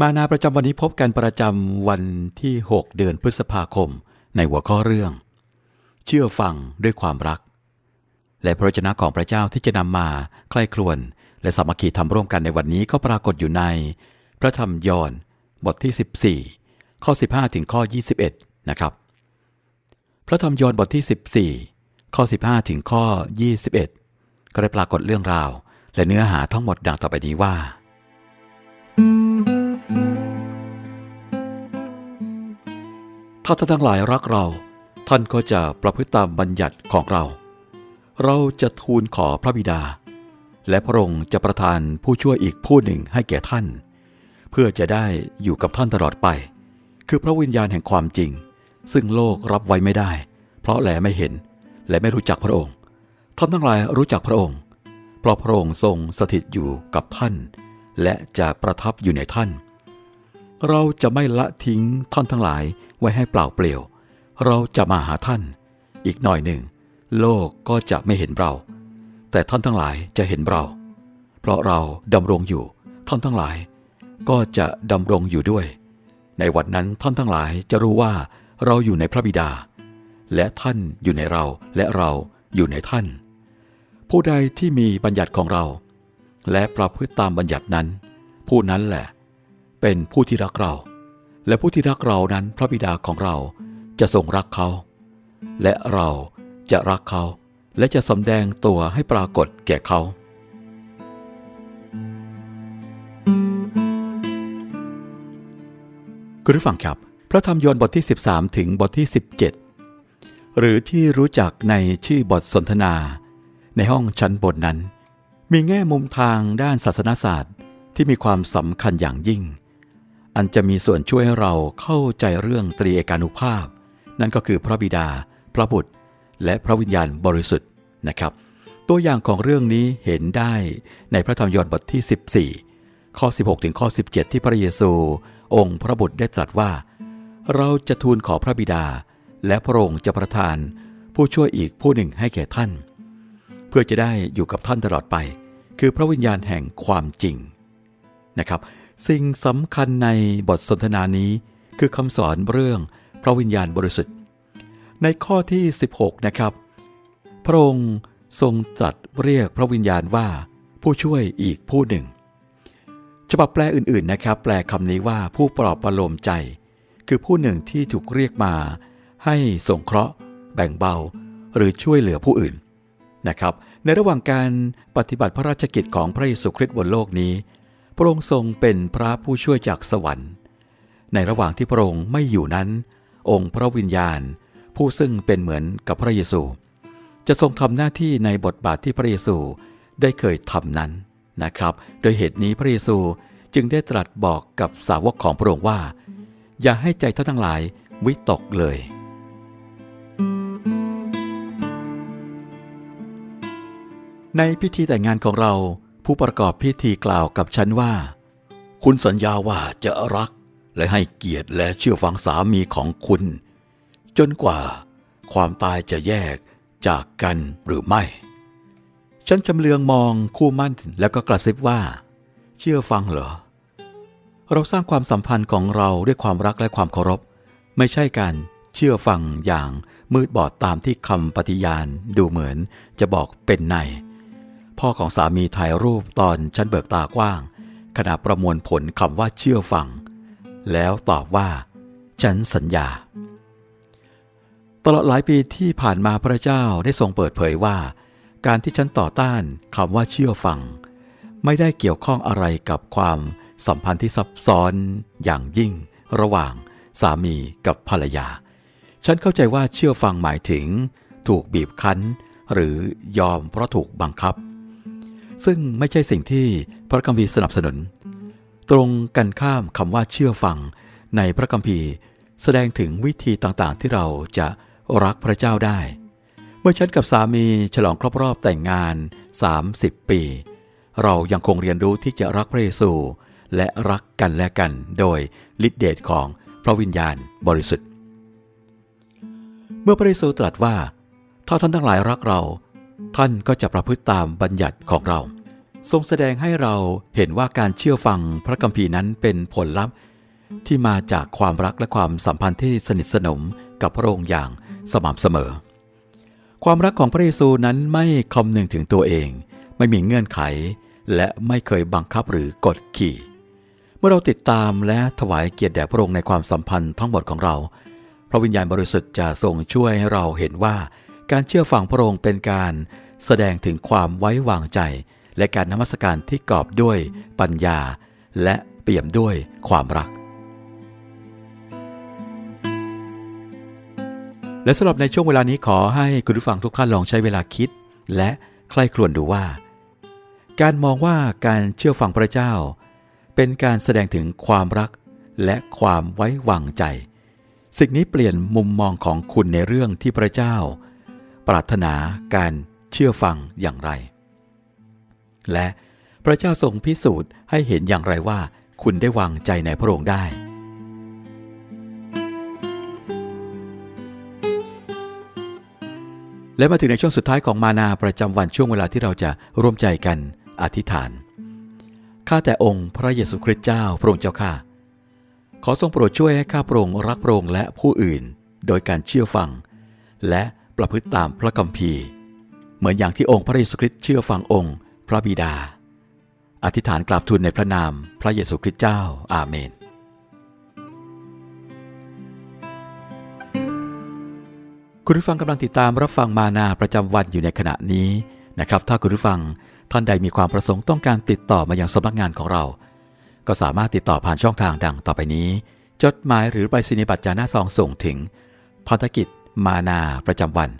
มานาประจำวันนี้พบกันประจำวันที่ 6 เดือนพฤษภาคม ในหัวข้อเรื่อง เชื่อฟังด้วยความรัก และพระวจนะของพระเจ้าที่จะนำมาใคร่ครวญและสามัคคีทำร่วมกันในวันนี้ก็ปรากฏอยู่ใน พระธรรมยอห์นบทที่ 14 ข้อ 15 ถึงข้อ 21 นะครับ พระธรรมยอห์นบทที่ 14 ข้อ 15 ถึงข้อ 21 ก็ได้ปรากฏเรื่องราว และเนื้อหาทั้งหมดดังต่อไปนี้ว่า ถ้าท่านทั้งหลายรักเรา ท่านก็จะประพฤติตามบัญญัติของเรา เราจะทูลขอพระบิดา และพระองค์จะประทานผู้ช่วยอีกผู้หนึ่งให้แก่ท่าน เพื่อจะได้อยู่กับท่านตลอดไป คือพระวิญญาณแห่งความจริง ซึ่งโลกรับไว้ไม่ได้ เพราะแลไม่เห็น และไม่รู้จักพระองค์ ท่านทั้งหลายรู้จักพระองค์ เพราะพระองค์ทรงสถิตอยู่กับท่าน และจะประทับอยู่ในท่าน เราจะไม่ละทิ้งท่านทั้งหลายไว้ให้เปล่าเปลี่ยว เราจะมาหาท่าน อีกหน่อยหนึ่ง โลกก็จะไม่เห็นเรา แต่ท่านทั้งหลายจะเห็นเรา เพราะเราดำรงอยู่ ท่านทั้งหลาย ก็จะดำรงอยู่ด้วย ในวันนั้นท่านทั้งหลายจะรู้ว่าเราอยู่ในพระบิดา และท่านอยู่ในเราและเราอยู่ในท่าน ผู้ใดที่มีบัญญัติของเรา และประพฤติตามบัญญัตินั้น ผู้นั้นแหละ เป็นผู้ที่รักเรา และผู้ที่รักเรานั้นพระบิดาของเราจะทรงรักเขา และเราจะรักเขา และจะสำแดงตัวให้ปรากฏแก่เขา คุณผู้ฟังครับ พระธรรมยอห์นบทที่ 13 ถึงบทที่ 17 หรือที่รู้จักในชื่อบทสนทนา ในห้องชั้นบนนั้น มีแง่มุมทางด้านศาสนศาสตร์ที่มีความสำคัญอย่างยิ่ง อันจะมีส่วนช่วยให้เราเข้าใจเรื่องตรีเอกานุภาพ นั่นก็คือพระบิดา พระบุตร และพระวิญญาณบริสุทธิ์นะครับ ตัวอย่างของเรื่องนี้เห็นได้ในพระธรรมยอห์นบทที่ 14 ข้อ 16 ถึงข้อ 17 ที่พระเยซู องค์พระบุตรได้ตรัสว่า เราจะทูลขอพระบิดา และพระองค์จะประทาน ผู้ช่วยอีกผู้หนึ่งให้แก่ท่าน เพื่อจะได้อยู่กับท่านตลอดไป คือพระวิญญาณแห่งความจริงนะครับ สิ่งสำคัญในบทสนทนานี้คือคำสอนเรื่องพระวิญญาณบริสุทธิ์ ในข้อที่ 16 นะครับ พระองค์ทรงตรัสเรียกพระวิญญาณว่าผู้ช่วยอีกผู้หนึ่ง ฉบับแปลอื่นๆนะครับ แปลคำนี้ว่าผู้ปลอบประโลมใจ คือผู้หนึ่งที่ถูกเรียกมา ให้สงเคราะห์ แบ่งเบา หรือช่วยเหลือผู้อื่นนะครับ ในระหว่างการปฏิบัติพระราชกิจของพระเยซูคริสต์บนโลกนี้ ระองค์ทรงเป็นพระผู้ช่วยจากสวรรค์ ในระหว่างที่พระองค์ไม่อยู่นั้น องค์พระวิญญาณ ผู้ซึ่งเป็นเหมือนกับพระเยซู จะทรงทำหน้าที่ในบทบาทที่พระเยซูได้เคยทำนั้นนะครับ โดยเหตุนี้พระเยซูจึงได้ตรัสบอกกับสาวกของพระองค์ว่า อย่าให้ใจท่านทั้งหลายวิตกเลย ในพิธีแต่งงานของเรา ผู้ประกอบพิธีกล่าวกับฉันว่า คุณสัญญาว่าจะรักและให้เกียรติและเชื่อฟังสามีของคุณ จนกว่าความตายจะแยกจากกันหรือไม่ ฉันจำเลืองมองคู่มั่นแล้วก็กระซิบว่า เชื่อฟังเหรอ เราสร้างความสัมพันธ์ของเราด้วยความรักและความเคารพ ไม่ใช่การเชื่อฟังอย่างมืดบอดตามที่คำปฏิญาณดูเหมือนจะบอกเป็นใน พ่อของสามีถ่ายรูปตอนฉันเบิกตากว้าง ขณะประมวลผลคำว่าเชื่อฟัง แล้วตอบว่า ฉันสัญญา ตลอดหลายปีที่ผ่านมาพระเจ้าได้ทรงเปิดเผยว่า การที่ฉันต่อต้านคำว่าเชื่อฟัง ไม่ได้เกี่ยวข้องอะไรกับความสัมพันธ์ที่ซับซ้อนอย่างยิ่ง ระหว่างสามีกับภรรยา ฉันเข้าใจว่าเชื่อฟังหมายถึง ถูกบีบคั้น หรือยอมเพราะถูกบังคับ ซึ่งไม่ใช่สิ่งที่พระคัมภีร์สนับสนุน ตรงกันข้ามคำว่าเชื่อฟังในพระคัมภีร์ แสดงถึงวิธีต่างๆ ที่เราจะรักพระเจ้าได้ เมื่อฉันกับสามีฉลองครบรอบแต่งงาน 30 ปี เรายังคงเรียนรู้ที่จะรักพระเยซู และรักกันและกันโดยฤทธิเดชของพระวิญญาณบริสุทธิ์ เมื่อพระเยซูตรัสว่า ถ้าท่านทั้งหลายรักเรา ท่านก็จะประพฤติตามบัญญัติของเรา ทรงแสดงให้เราเห็นว่าการเชื่อฟังพระคัมภีร์นั้นเป็นผลลัพธ์ ที่มาจากความรักและความสัมพันธ์ที่สนิทสนมกับพระองค์อย่างสม่ำเสมอ ความรักของพระเยซูนั้นไม่คำนึงถึงตัวเอง ไม่มีเงื่อนไข และไม่เคยบังคับหรือกดขี่ เมื่อเราติดตามและถวายเกียรติแด่พระองค์ในความสัมพันธ์ทั้งหมดของเรา พระวิญญาณบริสุทธิ์จะทรงช่วยให้เราเห็นว่า การเชื่อฟังพระองค์เป็นการแสดงถึงความไว้วางใจ และการนมัสการที่กอบด้วยปัญญา และเปี่ยมด้วยความรัก และสำหรับในช่วงเวลานี้ขอให้คุณผู้ฟังทุกท่านลองใช้เวลาคิด และใคร่ครวญดูว่า การมองว่าการเชื่อฟังพระเจ้า เป็นการแสดงถึงความรักและความไว้วางใจ สิ่งนี้เปลี่ยนมุมมองของคุณในเรื่องที่พระเจ้า ปรารถนาการเชื่อฟังอย่างไร และพระเจ้าทรงพิสูจน์ให้เห็นอย่างไรว่าคุณได้วางใจในพระองค์ได้ และมาถึงในช่วงสุดท้ายของมานาประจำวันช่วงเวลาที่เราจะร่วมใจกันอธิษฐาน ข้าแต่องค์พระเยซูคริสต์เจ้าพระองค์เจ้าข้า ขอทรงโปรดช่วยให้ข้าพระองค์รักพระองค์และผู้อื่น โดยการเชื่อฟัง และ ประพฤติตามพระคัมภีร์ เหมือนอย่างที่องค์พระเยซูคริสต์เชื่อฟังองค์พระบิดา อธิษฐานกราบทูลในพระนามพระเยซูคริสต์เจ้าอาเมน คุณผู้ฟังกำลังติดตามรับฟังมานาประจำวันอยู่ในขณะนี้นะครับ ถ้าคุณผู้ฟังท่านใดมีความประสงค์ต้องการติดต่อมาอยังสำนักงานของเรา ก็สามารถติดต่อผ่านช่องทางดังต่อไปนี้ จดหมายหรือไปรษณียบัตรจาหน้าซองส่งถึงพันธกิจ มานาประจำวัน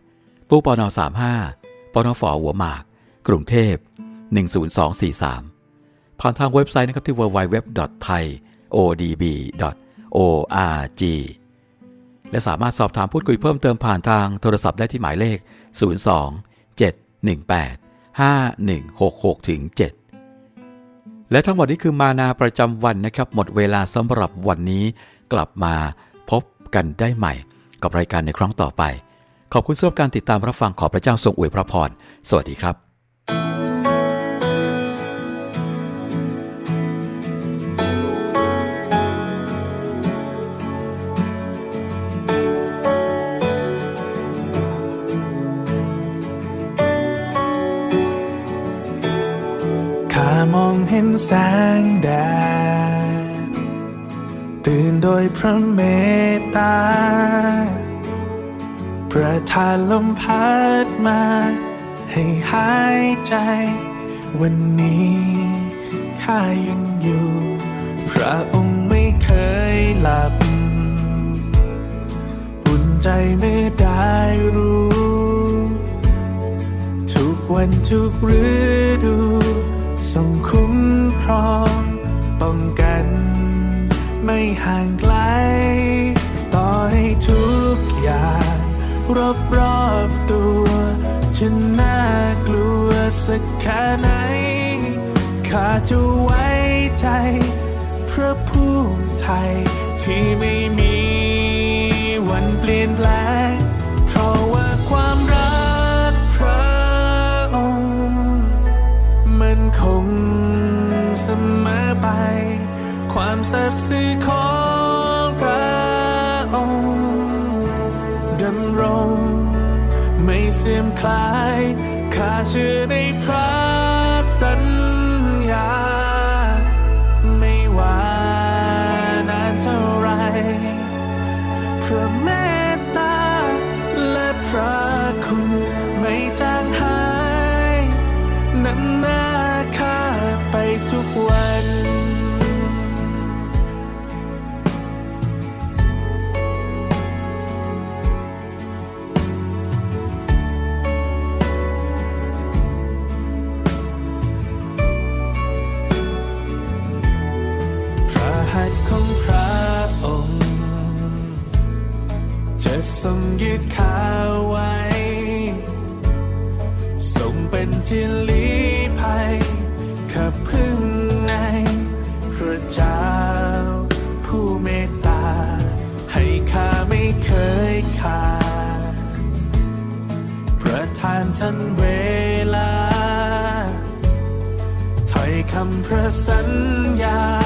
ตู้ปน35ปนฝหัวหมาก กรุงเทพ 10243 ผ่านทางเว็บไซต์นะครับที่ www.thaiodb.org และสามารถสอบถามพูดคุยเพิ่มเติมผ่านทางโทรศัพท์ได้ที่หมายเลข 02 718 5166ถึง7และทั้งหมดนี้คือมานาประจำวันนะครับ หมดเวลาสำหรับวันนี้กลับมาพบกันได้ใหม่ กับรายการในครั้งต่อไป ขอบคุณสำหรับการติดตามรับฟังขอพระเจ้าทรงอวยพระพร สวัสดีครับข้ามองเห็นแสงแดด โดยพระเมตตา ประทานลมพัดมา ให้หายใจ วันนี้ข้ายังอยู่ พระองค์ไม่เคยหลับอุ่นใจเมื่อได้รู้ ทุกวันทุกฤดูทรงคุ้มครองป้องกัน ไม่ห่างไกล ต่อให้ทุกอย่างรอบรอบตัวจะน่ากลัวสักแค่ไหน ข้าจะไว้ใจ พระผู้ไทยที่ไม่มีวันเปลี่ยนแปลง ความสัตย์ซื่อของพระองค์ดำรง ไม่เสื่อมคลายข้าเชื่อในพระสัญญ จิลีภัยขับพึ่งในพระเจ้า ผู้เมตตา ให้ข้าไม่เคยขาดประทานท่านเวลาถอยคำพระสัญญา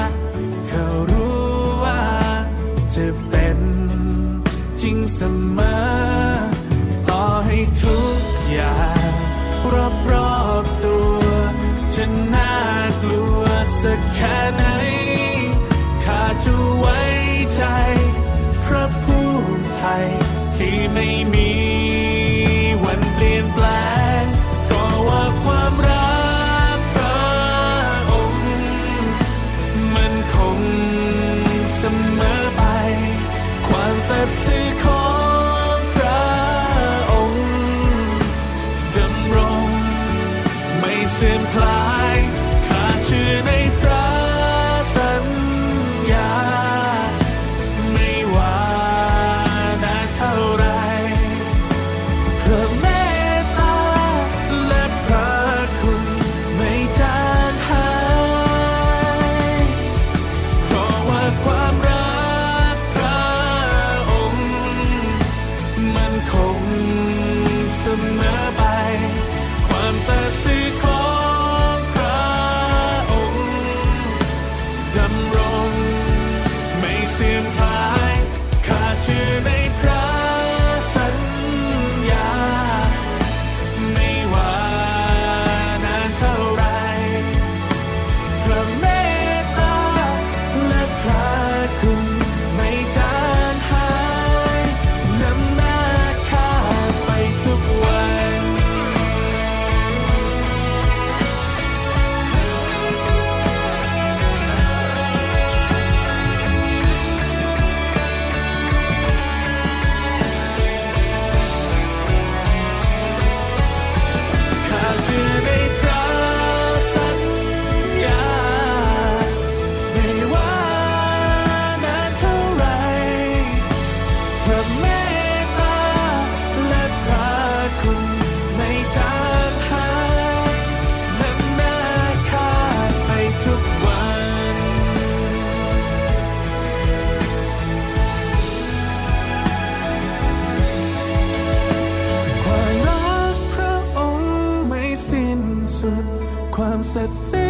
ักแค่ไหนข้าจะไว้ใจ พระผู้ไทยที่ไม่มี set sail.